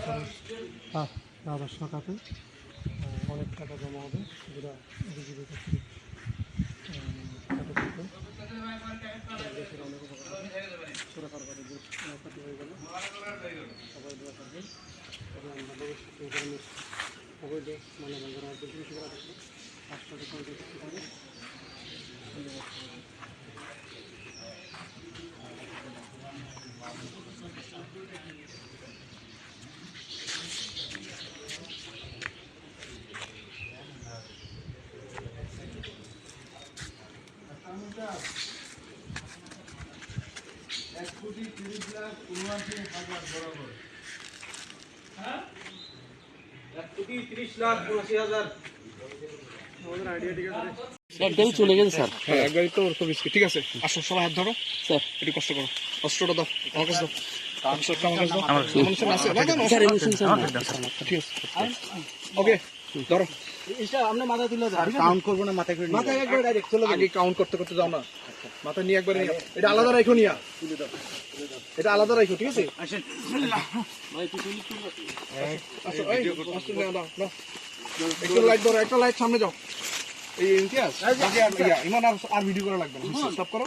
হ্যাঁ দ্বাদশ শাখাতে অনেক টাকা জমা হবে যেটা বিজেপি দেশের অনেক দেশ উন্নতি হয়ে গেল, সবাই ধরনের অবৈধ অর্জন বেশি করা এক কোটি তিরিশ লাখ উনআশি হাজার বরাবর। এক কোটি তিরিশ লাখ উনআশি হাজার। একদমই চলে গেছে স্যার। হ্যাঁ একবারই তো ঠিক আছে আসো সবাই হাত ধরো। স্যার। একটু কষ্ট করো। অস্ত্রটা দাও আমার কাছে দাও। আমার কাছে দাও আছে। না, না, না, স্যার ইমোশন স্যার ঠিক আছে? ওকে ধরো কাউন্ট করব না মাথায় করে মাথায় একবার ডাইরেক্ট চলে আগে কাউন্ট করতে করতে যাও না মাথা নিয়ে একবারে এটা আলাদা রাখো নিয়া। এটা আলাদা রাখো ঠিক আছে? আচ্ছা। একটু লাইট ধরো একটা লাইট সামনে যাও। এই ইমতিয়াজ? ইমান আর আর ভিডিও করা লাগবে না স্টপ করো।